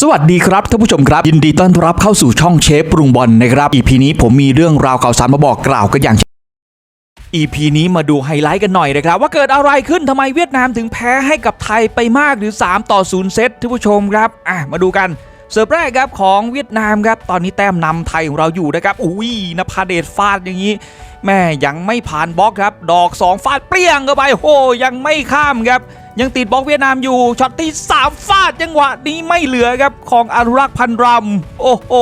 สวัสดีครับท่านผู้ชมครับ ยินดีต้อนรับเข้าสู่ช่องเชฟปรุงบอลนะครับ EP นี้ผมมีเรื่องราวข่าวสารมาบอกกล่าวกันอย่าง EP นี้มาดูไฮไลท์กันหน่อยนะครับ ว่าเกิดอะไรขึ้นทำไมเวียดนามถึงแพ้ให้กับไทยไปมากหรือ 3 ต่อ 0 เซตท่านผู้ชมครับอะมาดูกันเสิร์ฟแรกครับของเวียดนามครับตอนนี้แต้มนำไทยของเราอยู่นะครับอุ้ยนภาเดชฟาดอย่างนี้ แม่ยังไม่ผ่านบล็อกครับ ดอก 2 ฟาดเปรี้ยงเข้าไปโหยังไม่ข้ามครับ ยังติดบล็อกเวียดนามอยู่ช็อตที่3ฟาดจังหวะนี้ไม่เหลือครับของอนุรักษ์พันรำโอ้โห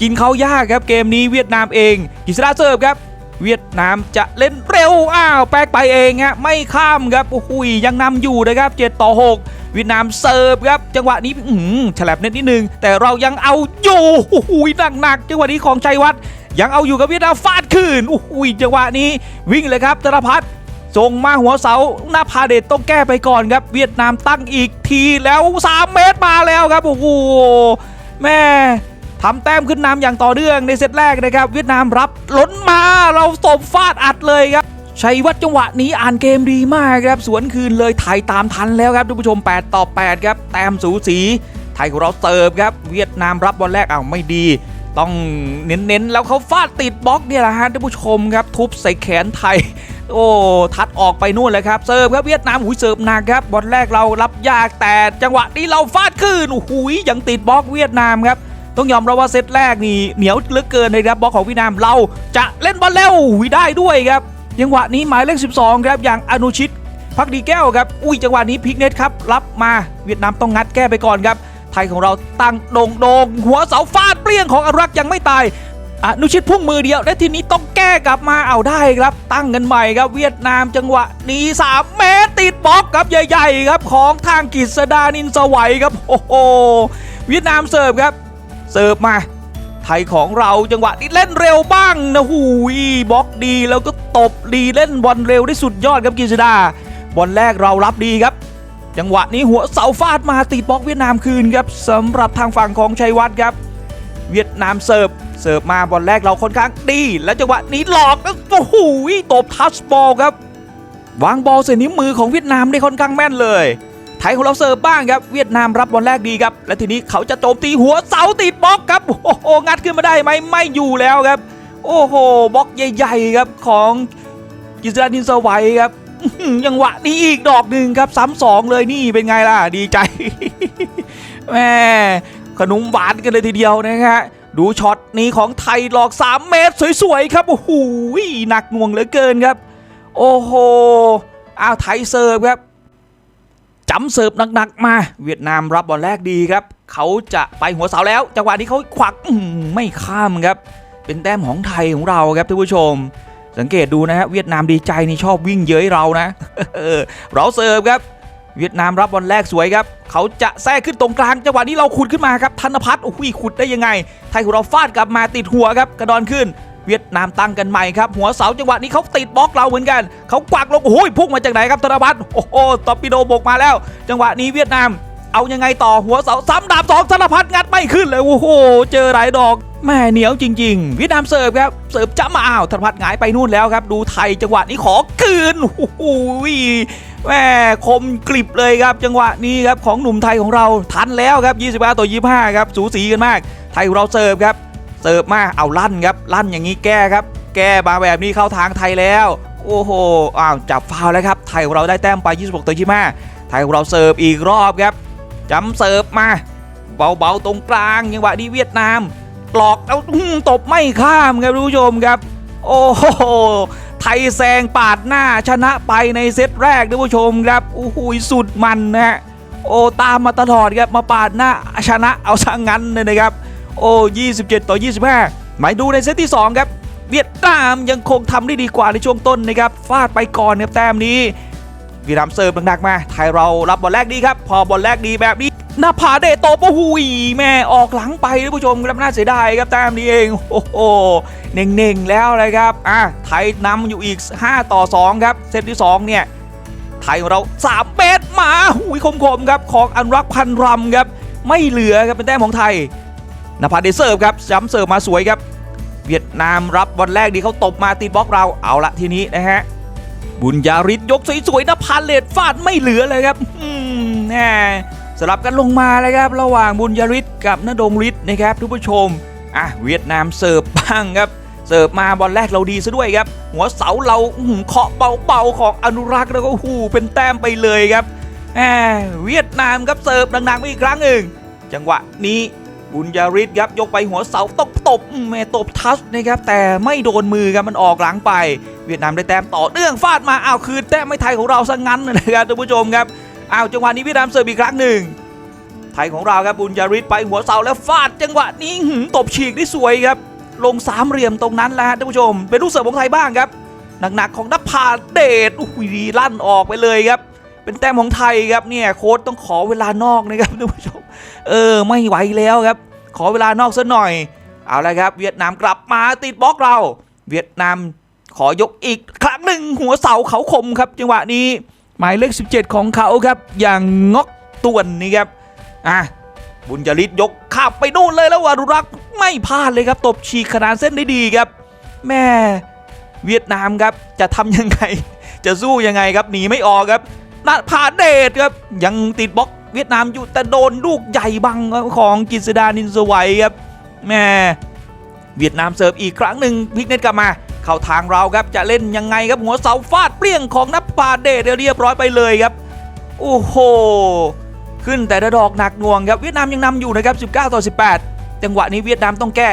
กินเขายากครับเกมนี้เวียดนามเองกิษณะเสิร์ฟครับเวียดนามจะเล่นเร็ว อ้าว แปลกไปเองฮะ ไม่ข้ามครับ โอ้โหยยังนำอยู่นะครับ 7 ต่อ 6 เวียดนามเสิร์ฟครับ จังหวะนี้อืมฉลับเน็ตนิดนึง แต่เรายังเอาอยู่ โอ้โหยหนักๆ จังหวะนี้ของชัยวัฒน์ยังเอาอยู่กับเวียดนามฟาดคืน โอ้โหยจังหวะนี้วิ่งเลยครับธนพัฒน์ ส่งมาหัวเสาหน้าพาเดชต้องแก้ไปก่อนครับ เวียดนามตั้งอีกทีแล้ว 3 เมตรมาแล้วครับโอ้โหแม่ทำแต้มขึ้นนำอย่างต่อเนื่องในเซตแรกนะครับ เวียดนามรับล้นมาเราตบฟาดอัดเลยครับชัยวัฒน์จังหวะนี้อ่านเกมดีมากครับ สวนคืนเลยไทยตามทันแล้วครับท่านผู้ชม 8 ต่อ 8 ครับ แต้มสูสี ไทยของเราเสิร์ฟครับ เวียดนามรับบอลแรกอ้าวไม่ดี ต้องเน้นๆ แล้วเขาฟาดติดบล็อกเนี่ยแหละฮะท่านผู้ชมครับ ทุบใส่แขนไทย โอ้ทัดออกไปนู่นเลยครับเสิร์ฟครับเวียดนามหุยเสิร์ฟหนักครับบอลแรกเรารับยากแต่จังหวะนี้เราฟาดขึ้นโอ้ยยังติดบล็อกเวียดนามครับต้องยอมรับว่าเซตแรกนี่เหนียวเหลือเกินเลยครับบล็อกของเวียดนามเราจะเล่นบอลเร็วหุยได้ด้วยครับจังหวะนี้หมายเลข 12 ครับอย่างอนุชิตพักดีแก้วครับอุ้ยจังหวะนี้พิกเน็ตครับรับมาเวียดนามต้องงัดแก้ไปก่อนครับไทยของเราตั้งโด่งโดงหัวเสาฟาดเปรี้ยงของอรักษ์ยังไม่ตาย อนุชิตพุ่งมือเดียว และทีนี้ต้องแก้กลับมาเอาได้ครับ ตั้งกันใหม่ครับเวียดนามจังหวะนี้3เมตรติดบล็อกครับใหญ่ ๆ ครับของทางกฤษดานินสวัยครับโอ้โหเวียดนามเสิร์ฟครับ เสิร์ฟมาไทยของเราจังหวะนี้เล่นเร็วบ้างนะหูยบล็อกดีแล้วก็ตบดีเล่นบอลเร็วได้สุดยอดครับกฤษดาบอลแรกเรารับดีครับ จังหวะนี้หัวเสาฟาดมาติดบล็อกเวียดนามคืนครับสำหรับทางฝั่งของชัยวัฒน์ครับ เวียดนามเสิร์ฟ เสิร์ฟมาบอลแรกเราค่อนข้างดี แล้วจังหวะนี้หลอกแล้วโอ้โหตบทัชบอลครับ วางบอลใส่นิ้วมือของเวียดนามได้ค่อนข้างแม่นเลย ไทยของเราเสิร์ฟบ้างครับ เวียดนามรับบอลแรกดีครับ และทีนี้เขาจะโจมตีหัวเสาติดบล็อกครับ โอ้โหงัดขึ้นมาได้ไหมไม่อยู่แล้วครับ โอ้โหบล็อกใหญ่ ๆ ครับของกิษดานินสวัยครับยังหวะนี้อีกดอกหนึ่งครับซ้ำสองเลยนี่เป็นไงล่ะดีใจแม่ขนมหวานกันเลยทีเดียวนะฮะ ดูช็อตนี้ของไทยหลอก 3 เมตรสวยๆ ครับ โอ้โหหนักหน่วงเหลือเกินครับ โอ้โหอ้าวไทยเสิร์ฟครับจำเสิร์ฟหนักๆมา เวียดนามรับบอลแรกดีครับ เขาจะไปหัวเสาแล้ว จังหวะนี้เขาขวักไม่ข้ามครับ เป็นแต้มของไทยของเราครับท่านผู้ชม สังเกตดูนะฮะเวียดนามดีใจนี่ชอบวิ่งเย้ยเรานะเออเราเสิร์ฟครับ เวียดนามรับบอลแรกสวยครับ เขาจะแทรกขึ้นตรงกลางจังหวะนี้เราขุดขึ้นมาครับธนพัฒน์โอ้โหขุดได้ยังไง ไทยของเราฟาดกลับมาติดหัวครับกระดอนขึ้น เวียดนามตั้งกันใหม่ครับ หัวเสาจังหวะนี้เขาติดบล็อกเราเหมือนกัน เขากวักลงโอ้โหพุ่งมาจากไหนครับธนพัฒน์โอ้โหตอปิโดบกมาแล้ว จังหวะนี้เวียดนามเอายังไงต่อหัวเสาซ้ำดาบสองธนพัฒน์งัดไม่ขึ้นเลยโอ้โหเจอหลายดอกแม่เหนียวจริงๆเวียดนามเสิร์ฟครับเสิร์ฟจ้ำมาอ้าวธนพัฒน์หงายไปนู่นแล้วครับ ดูไทยจังหวะนี้ขอคืนโอ้โห แม่คมกริบเลยครับ จังหวะนี้ครับของหนุ่มไทยของเราทันแล้วครับ 25 ต่อ 25 ครับสูสีกันมาก ไทยของเราเสิร์ฟครับ เสิร์ฟมาเอาลั่นครับลั่นอย่างนี้แก้ครับ แก้มาแบบนี้เข้าทางไทยแล้ว โอ้โหอ้าวจับฟาวแล้วครับไทยของเราได้แต้มไป 26 ต่อ 25 ไทยของเราเสิร์ฟอีกรอบครับจำเสิร์ฟมาเบาๆตรงกลางจังหวะนี้เวียดนามหลอกแล้วตบไม่ข้ามครับทุกผู้ชมครับ โอ้โห ทยแซงปาดหน้าชนะไปในเซตแรกท่านผู้ชมครับโอ้โหสุดมันนะฮะโอ้ตามมาตลอดครับมาปาดหน้าชนะเอาซะงงั้นเลยนะครับ โอ้27 ต่อ 25 หมายดูในเซตที่ 2 ครับ เวียดนามยังคงทำได้ดีกว่าในช่วงต้นนะครับฟาดไปก่อนครับแต้มนี้วีรามเสิร์ฟหนักๆมา ไทยเรารับบอลแรกดีครับ พอบอลแรกดีแบบนี้ หน้าผาเดโตปะหุยแม่ออกหลังไปท่านผู้ชมครับน่าเสียดายครับแต้มนี้เองโอ้โหเน่งๆแล้วเลยครับอะไทยนำอยู่อีก 5 ต่อ 2 ครับ เซตที่ 2 เนี่ย ไทยของเรา 3 เมตรมาหุยคมๆครับ ของอันรักพันรำครับ ไม่เหลือครับเป็นแต้มของไทยนภาเดเสิร์ฟครับย้ำเสิร์ฟมาสวยครับ เวียดนามรับบอลแรกดีเขาตบมาตีบล็อกเราเอาละทีนี้นะฮะบุญญาริศยกสวยๆนะพาเลตฟาดไม่เหลือเลยครับอืมแหม สลับกันลงมาเลยครับ ระหว่างบุญยริศกับนดงฤทธิ์นะครับทุกผู้ชมอะเวียดนามเสิร์ฟบ้างครับเสิร์ฟมาบอลแรกเราดีซะด้วยครับ หัวเสาเราเคาะเบาๆของอนุรักษ์แล้วก็หูเป็นแต้มไปเลยครับแหมเวียดนามครับเสิร์ฟดังๆไปอีกครั้งหนึ่งจังหวะนี้บุญยริศครับยกไปหัวเสาตบตบแม่ตบทัชนะครับแต่ไม่โดนมือครับมันออกหลังไป เวียดนามได้แต้มต่อเนื่องฟาดมาอ้าวคืนแต้มไม่ไทยของเราซะงั้นนะครับท่านผู้ชมครับ อ้าวจังหวะนี้เวียดนามเสิร์ฟอีกครั้งหนึ่ง ไทยของเราครับบุญยริศไปหัวเสาแล้วฟาดจังหวะนี้หืมตบฉีกได้สวยครับ ลงสามเหลี่ยมตรงนั้นแหละฮะท่านผู้ชม เป็นลูกเสิร์ฟของไทยบ้างครับหนักๆของนภาเดชอุ้ยดีลั่นออกไปเลยครับ เป็นแต้มของไทยครับเนี่ยโค้ชต้องขอเวลานอกนะครับท่านผู้ชมเออไม่ไหวแล้วครับ ขอเวลานอกสักหน่อย เอาละครับ เวียดนามกลับมาติดบล็อกเรา เวียดนามขอยกอีกครั้งหนึ่งหัวเสาเขาคมครับจังหวะนี้ หมายเลข 17 ของเขาครับ อย่างงอกตวนนี่ครับอะบุญจริตยกขับไปนู่นเลยแล้ววารุรักษ์ไม่พลาดเลยครับ ตบฉีกขนาดเส้นได้ดีครับ แม่เวียดนามครับจะทำยังไง จะสู้ยังไงครับหนีไม่ออกครับนาพาเดชครับยังติดบล็อกเวียดนามอยู่แต่โดนลูกใหญ่บังของกิษดานินสวัยครับแม่เวียดนามเสิร์ฟอีกครั้งหนึ่งพลิกเน็ตกลับมา เข้าทางเราครับจะเล่นยังไงครับหัวเสาฟาดเปรี้ยงของนับพาเดชเรียบร้อยไปเลยครับโอ้โหขึ้นแต่ละดอกหนักหน่วงครับเวียดนามยังนำอยู่นะครับ 19 ต่อ 18 จังหวะนี้เวียดนามต้องแก้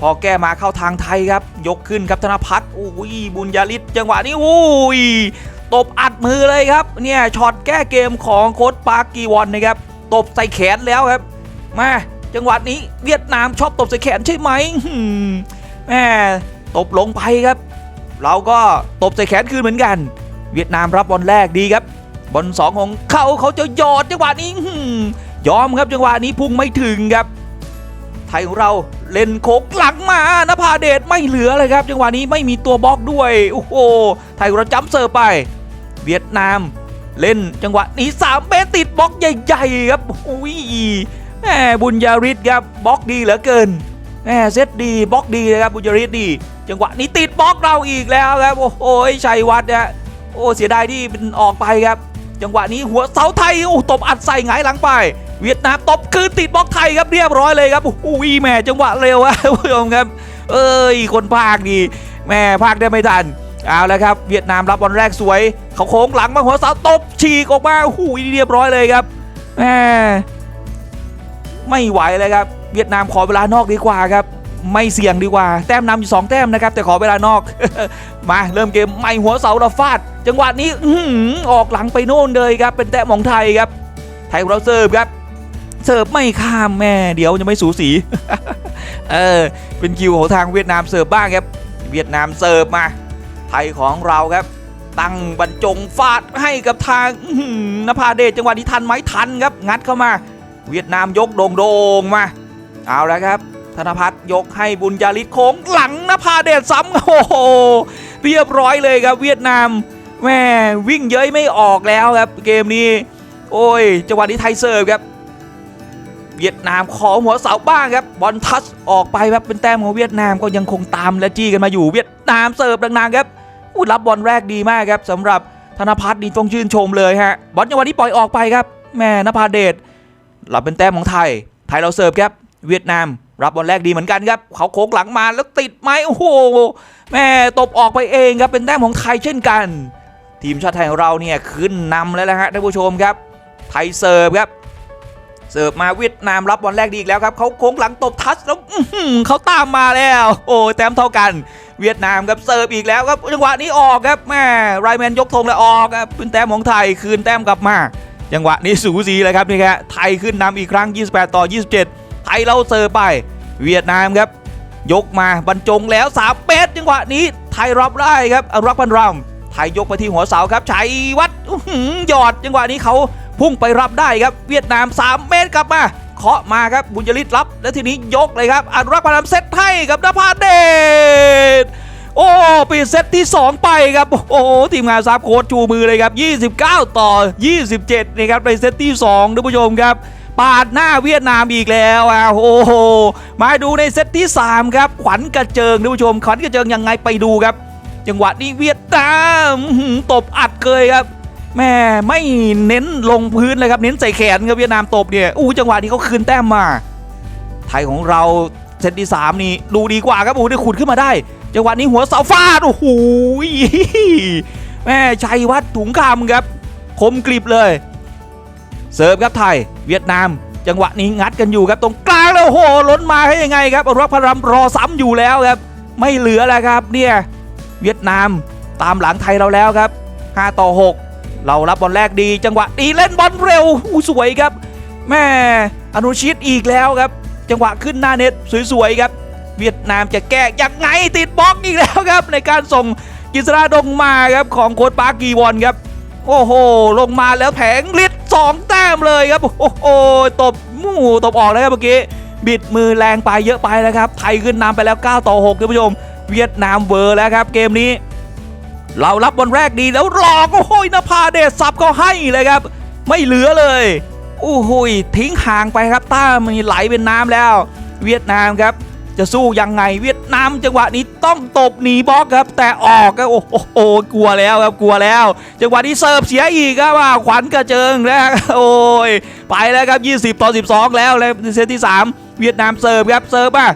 พอแก้มาเข้าทางไทยครับ ยกขึ้นครับธนพัฒน์โอ้ยบุญญาลิศจังหวะนี้โอ้ยตบอัดมือเลยครับ เนี่ยช็อตแก้เกมของโค้ชปาร์กีวอนนะครับ ตบใส่แขนแล้วครับมาจังหวะนี้เวียดนามชอบตบใส่แขนใช่ไหมหืมแม่ ตบลงไปครับ เราก็ตบใส่แขนคืนเหมือนกัน เวียดนามรับบอลแรกดีครับบอลสองของเขาเขาจะหยอดจังหวะนี้ยอมครับจังหวะนี้พุ่งไม่ถึงครับ ไทยของเราเล่นโคกหลังมานภาเดชไม่เหลือเลยครับ จังหวะนี้ไม่มีตัวบล็อกด้วยโอ้โหไทยของเราจัมเสิร์ฟไป เวียดนาม เล่นจังหวะนี้สามเมตรติดบล็อกใหญ่ๆครับโอ้ยแหมบุญญาริศครับบล็อกดีเหลือเกินแหมเซตดีบล็อกดีเลยครับบุญญาริศดีจังหวะนี้ติดบล็อกเราอีกแล้วครับโอ้โหชัยวัฒน์นะโอ้เสียดายที่มันออกไปครับ จังหวะนี้หัวเสาไทยโอ้ตบอัดใส่หงายหลังไป เวียดนามตบคืนติดบล็อกไทยครับเรียบร้อยเลยครับอุ้ยแม่จังหวะเร็วอะคุณผู้ชมครับ เอ้ยคนภาคดีแม่ภาคได้ไม่ทันเอาแล้วครับ เวียดนามรับบอลแรกสวย เขาโค้งหลังมาหัวเสาตบฉีกออกมาหูยเรียบร้อยเลยครับแม่ไม่ไหวเลยครับ เวียดนามขอเวลานอกดีกว่าครับ ไม่เสี่ยงดีกว่า แต้มนำอยู่สองแต้มนะครับ แต่ขอเวลานอก มาเริ่มเกมไม่หัวเสาเราฟาด จังหวะนี้อออกหลังไปโน่นเลยครับ เป็นแต้มของไทยครับ ไทยของเราเสิร์ฟครับ เสิร์ฟไม่ข้ามแม่ เดี๋ยวจะไม่สูสี เออ เป็นคิวของทางเวียดนามเสิร์ฟบ้างครับ เวียดนามเสิร์ฟมา ไทยของเราครับ ตั้งบรรจงฟาดให้กับทางนภาเดชจังหวะนี้ทันไหมทันครับ งัดเข้ามา เวียดนามยกโด่งโดงๆมา เอาแล้วครับ ธนพัฒน์ยกให้บุญญาลิศโค้งหลังนภาเดชซ้ำโอ้โหเรียบร้อยเลยครับเวียดนามแม่วิ่งเย้ยไม่ออกแล้วครับเกมนี้ โอ้ยจังหวะนี้ไทยเสิร์ฟครับ เวียดนามขอหัวเสาบ้างครับบอลทัชออกไปครับเป็นแต้มของเวียดนามก็ยังคงตามและจี้กันมาอยู่เวียดนามเสิร์ฟดังๆครับอู้รับบอลแรกดีมากครับสำหรับธนพัฒน์นี่ต้องชื่นชมเลยฮะบอลจังหวะนี้ปล่อยออกไปครับแม่นภาเดชรับเป็นแต้มของไทย ไทยเราเสิร์ฟครับ เวียดนาม รับบอลแรกดีเหมือนกันครับ เขาโค้งหลังมาแล้วติดไหมโอ้โหแม่ตบออกไปเองครับเป็นแต้มของไทยเช่นกัน ทีมชาติไทยของเราเนี่ยขึ้นนำแล้วนะฮะท่านผู้ชมครับ ไทยเสิร์ฟครับเสิร์ฟมาเวียดนามรับบอลแรกดีอีกแล้วครับเขาโค้งหลังตบทัชแล้วเขาตามมาแล้ว โอ้แต้มเท่ากัน เวียดนามครับเสิร์ฟอีกแล้วครับจังหวะนี้ออกครับแม่ไรแมนยกธงแล้วออกครับเป็นแต้มของไทยคืนแต้มกลับมาจังหวะนี้สูสีเลยครับนี่ครับไทยขึ้นนำอีกครั้ง 28 ต่อ 27 ไทยเราเสิร์ฟไป เวียดนามครับ ยกมาบรรจงแล้ว3เมตรจังหวะนี้ ไทยรับได้ครับอรักพันรำไทยยกไปที่หัวเสาครับชัยวัฒน์อื้อหือหยอดจังหวะนี้เขาพุ่งไปรับได้ครับ เวียดนาม 3 เมตรกลับมาเคาะมาครับบุญยริศรับ แล้วทีนี้ยกเลยครับอรักพันรำเซตให้กับนภาเดชโอ้ปิดเซตที่ 2 ไปครับ โอ้ทีมงานซับโค้ดชูมือเลยครับ 29 ต่อ 27 นะครับในเซตที่2ท่านผู้ชมครับ ปาดหน้าเวียดนามอีกแล้วอะโอ้โหมาดูในเซตที่ 3 ครับ ขวัญกระเจิงท่านผู้ชม ขวัญกระเจิงยังไงไปดูครับ จังหวะนี้เวียดนามตบอัดเกยครับแม่ไม่เน้นลงพื้นเลยครับเน้นใส่แขนครับเวียดนามตบเนี่ยอู้จังหวะนี้เขาคืนแต้มมา ไทยของเราเซตที่สามนี่ดูดีกว่าครับโอ้โหได้ขุดขึ้นมาได้ จังหวะนี้หัวเสาฟาดโอ้โหแม่ชัยวัฒน์ถุงคำครับ คมกริบเลย เสิร์ฟครับไทยเวียดนาม จังหวะนี้งัดกันอยู่ครับตรงกลางแล้วโอ้โหล้นมาให้ยังไงครับอรุณพรัมรอซ้ำอยู่แล้วครับ ไม่เหลือแล้วครับเนี่ยเวียดนามตามหลังไทยเราแล้วครับ 5 ต่อ 6 เรารับบอลแรกดี จังหวะดีเล่นบอลเร็วอู้สวยครับแม่อนุชิตอีกแล้วครับ จังหวะขึ้นหน้าเน็ตสวยๆครับ เวียดนามจะแก้ยังไงติดบล็อกอีกแล้วครับ ในการส่งกิษราดงมาครับของโค้ชปาร์คกีวอนครับ โอ้โห ลงมาแล้วแผงลิดสองต มเลยครับ โอ้โหตบมู่ตบออกเลยครับเมื่อกี้ บิดมือแรงไปเยอะไปแล้วครับ ไทยขึ้นนำไปแล้ว 9 ต่อ6ท่านผู้ชม เวียดนามเวอร์แล้วครับ เกมนี้ เรารับบอลแรกดีแล้วหลอกโอ้โหนภาเดชสับก็ให้เลยครับ ไม่เหลือเลยโอ้โหทิ้งห่างไปครับต้ามันไหลเป็นน้ำแล้ว เวียดนามครับ จะสู้ยังไงเวียดนามจังหวะนี้ต้องตบหนีบล็อกครับ แต่ออกก็โอ้โหกลัวแล้วครับกลัวแล้ว จังหวะนี้เสิร์ฟเสียอีกครับว่าขวัญกระเจิงแล้วโอ้ยไปแล้วครับ 20 ต่อ 12 แล้วเลยเซตที่ 3 เวียดนามเสิร์ฟครับเสิร์ฟอะ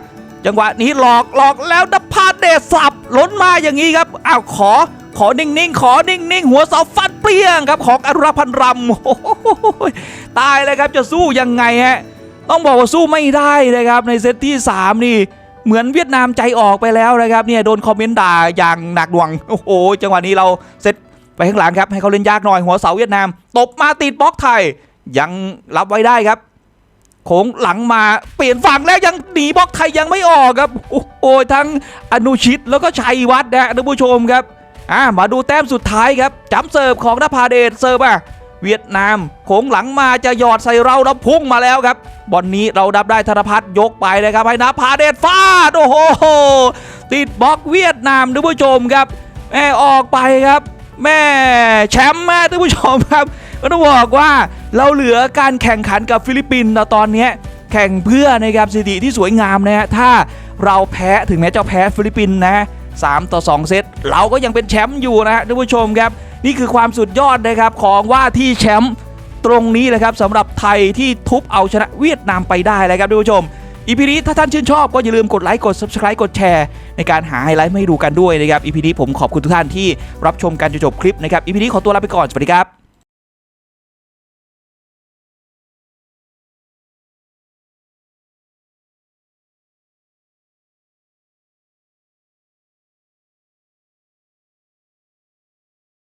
จังหวะนี้หลอกหลอกแล้วนภาเดสับล้นมาอย่างนี้ครับอ้าวขอขอนิ่งๆ ขอนิ่งๆ หัวเสาฟันเปรี้ยงครับของอรุพันรำโอ้โหตายเลยครับจะสู้ยังไงฮะ ต้องบอกว่าสู้ไม่ได้นะครับในเซตที่ 3 นี่เหมือนเวียดนามใจออกไปแล้วนะครับเนี่ยโดนคอมเมนต์ด่าอย่างหนักหน่วงโอ้โหจังหวะนี้เราเซตไปข้างหลังครับให้เขาเล่นยากหน่อยหัวเสาเวียดนามตบมาติดบล็อกไทย ยังรับไว้ได้ครับโค้งหลังมาเปลี่ยนฝั่งแล้วยังหนีบล็อกไทยยังไม่ออกครับโอ้โหทั้งอนุชิตแล้วก็ชัยวัฒน์นะท่านผู้ชมครับอ่ามาดูแต้มสุดท้ายครับจัมเสิร์ฟของนภาเดชเสิร์ฟอะ เวียดนามโค้งหลังมาจะหยอดใส่เราแล้วพุ่งมาแล้วครับบอลนี้เราดับได้ธนพัฒน์ยกไปเลยครับให้นภาเดชฟาดโอ้โหติดบล็อกเวียดนามท่านผู้ชมครับแม่ออกไปครับ แม่แชมป์แม่ท่านผู้ชมครับก็ต้องบอกว่าเราเหลือการแข่งขันกับฟิลิปปินส์นะตอนนี้แข่งเพื่อนะครับสถิติที่สวยงามนะฮะถ้าเราแพ้ถึงแม้จะแพ้ฟิลิปปินส์นะ3ต่อ 2 เซตเราก็ยังเป็นแชมป์อยู่นะฮะท่านผู้ชมครับ นี่คือความสุดยอดนะครับของว่าที่แชมป์ตรงนี้นะครับสำหรับไทยที่ทุบเอาชนะเวียดนามไปได้นะครับท่านผู้ชมอีพีนี้ถ้าท่านชื่นชอบก็อย่าลืมกดไลค์กด subscribe กดแชร์ในการหาไฮไลท์ให้ดูกันด้วยนะครับอีพีนี้ผมขอบคุณทุกท่านที่รับชมการจนจบคลิปนะครับอีพีนี้ขอตัวลาไปก่อนสวัสดีครับ